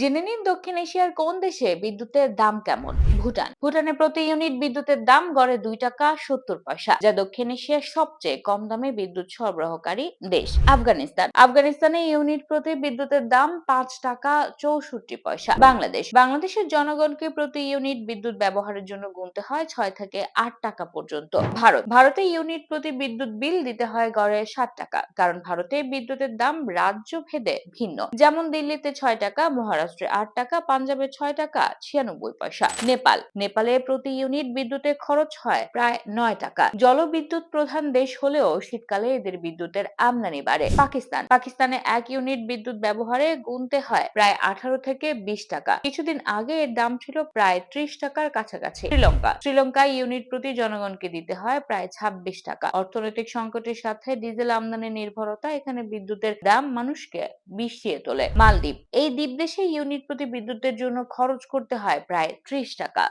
জেনে নিন দক্ষিণ এশিয়ার কোন দেশে বিদ্যুতের দাম কেমন? ভুটান। ভুটানে প্রতি ইউনিট বিদ্যুতের দাম গড়ে দুই টাকা সত্তর পয়সা, যা দক্ষিণ এশিয়ার সবচেয়ে কম দামে বিদ্যুৎ সরবরাহকারী দেশ। আফগানিস্তান। আফগানিস্তানে ইউনিট প্রতি বিদ্যুতের দাম পাঁচ টাকা চৌষট্টি পয়সা। বাংলাদেশ। বাংলাদেশের জনগণকে প্রতি ইউনিট বিদ্যুৎ ব্যবহারের জন্য গুনতে হয় ছয় থেকে আট টাকা পর্যন্ত। ভারত। ভারতে ইউনিট প্রতি বিদ্যুৎ বিল দিতে হয় গড়ে ষাট টাকা, কারণ ভারতে বিদ্যুতের দাম রাজ্য ভেদে ভিন্ন। যেমন দিল্লিতে ছয় টাকা, মহারাষ্ট্রে আট টাকা, পাঞ্জাবে ছয় টাকা, ছিয়ানব্বই পয়সা। নেপাল, নেপালে প্রতি ইউনিট বিদ্যুতে খরচ হয় প্রায় নয় টাকা। জলবিদ্যুৎ প্রধান দেশ হলেও শীতকালে এদের বিদ্যুতের আমদানি বাড়ে। পাকিস্তান, পাকিস্তানে এক ইউনিট বিদ্যুৎ ব্যবহারে গুনতে হয় প্রায় আঠারো থেকে বিশ টাকা। কিছুদিন আগে এর দাম ছিল প্রায় ত্রিশ টাকার কাছাকাছি। শ্রীলঙ্কা, শ্রীলঙ্কায় ইউনিট প্রতি জনগণকে দিতে হয় প্রায় ছাব্বিশ টাকা। অর্থনৈতিক সংকটের সাথে ডিজেল আমদানি নির্ভরতা এখানে বিদ্যুতের দাম মানুষকে বিষিয়ে তোলে। মালদ্বীপ, এই দ্বীপ দেশে ইউনিট প্রতি বিদ্যুতের জন্য খরচ করতে হয় প্রায় ত্রিশ টাকা।